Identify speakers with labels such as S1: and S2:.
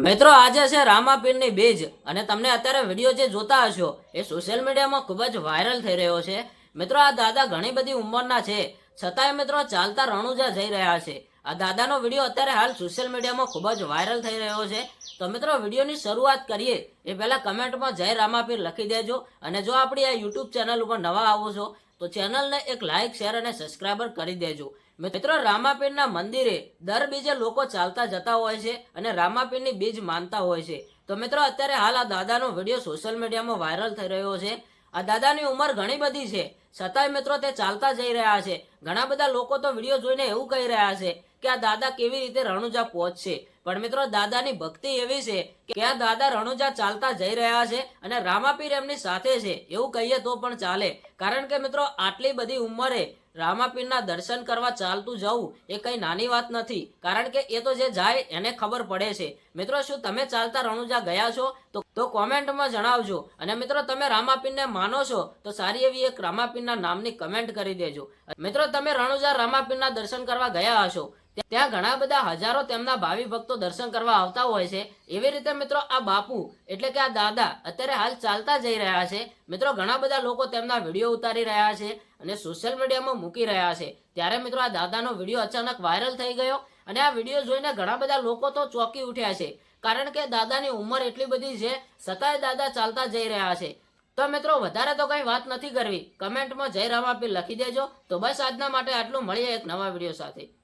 S1: મિત્રો, આજે છે રામાપીરની બીજ અને તમને અત્યારે વીડિયો જે જોતા હશો એ સોશિયલ મીડિયામાં ખૂબ જ વાયરલ થઈ રહ્યો છે. મિત્રો, આ દાદા ઘણી બધી ઉંમરના છે. છતાંય મિત્રો, ચાલતા રણુજા જઈ રહ્યા છે. આ દાદાનો વીડિયો અત્યારે હાલ સોશિયલ મીડિયામાં ખૂબ જ વાયરલ થઈ રહ્યો છે. તો મિત્રો, વિડીયોની શરૂઆત કરીએ. એ પહેલાં કમેન્ટમાં જય રામાપીર લખી દેજો. અને જો આપણી આ યુટ્યુબ ચેનલ ઉપર નવા આવો છો તો ચેનલને એક લાઇક શેર અને સબસ્ક્રાઈબર કરી દેજો. મિત્રો, રામાપીરના મંદિરે દર બીજે લોકો ચાલતા જતા હોય છે અને રામાપીરની બીજ માનતા હોય છે. તો મિત્રો, અત્યારે હાલ આ દાદાનો વીડિયો સોશિયલ મીડિયામાં વાયરલ થઈ રહ્યો છે. આ દાદાની ઉંમર ઘણી બધી છે. છતાંય મિત્રો, તે ચાલતા જઈ રહ્યા છે. ઘણા બધા લોકો તો વીડિયો જોઈને એવું કહી રહ્યા છે કે આ દાદા કેવી રીતે રણુજા પહોંચશે. પણ મિત્રો, દાદાની ભક્તિ એવી છે કે આ દાદા રણુજા ચાલતા જઈ રહ્યા છે અને રામાપીર એમની સાથે છે. એવું કહીએ તો પણ ચાલે. કારણ કે મિત્રો, આટલી બધી ઉંમરે રામાપીરના દર્શન કરવા ચાલતું જવું એ કઈ નાની વાત નથી. કારણ કે એ તો જે જાય એને ખબર પડે છે. મિત્રો, શું તમે ચાલતા રણુજા ગયા છો? તો તો કોમેન્ટમાં જણાવજો. અને મિત્રો, તમે રામાપીરને માનો છો, તો સારી એવી એક રામાપીરના નામની કમેન્ટ કરી દેજો. મિત્રો, તમે રણુજા રામાપીરના દર્શન કરવા ગયા હશો. ત્યાં ઘણા બધા હજારો તેમના ભાવિ ભક્તો દર્શન કરવા આવતા હોય છે. એવી રીતે મિત્રો આ બાપુ એટલે કે આ દાદા અત્યારે હાલ ચાલતા જઈ રહ્યા છે. મિત્રો ઘણા બધા લોકો તેમના વીડિયો ઉતારી રહ્યા છે અને સોશિયલ મીડિયામાં મૂકી રહ્યા છે. ત્યારે મિત્રો આ દાદાનો વીડિયો અચાનક વાયરલ થઈ ગયો અને આ વીડિયો જોઈને ઘણા બધા લોકો તો ચોંકી ઉઠ્યા છે. કારણ કે દાદાની ઉંમર એટલી બધી છે છતાંય દાદા ચાલતા જઈ રહ્યા છે. તો મિત્રો વધારે તો કઈ વાત નથી કરવી. કમેન્ટમાં જય રામાપીર લખી દેજો. તો બસ આજના માટે આટલું. મળીએ એક નવા વીડિયો સાથે.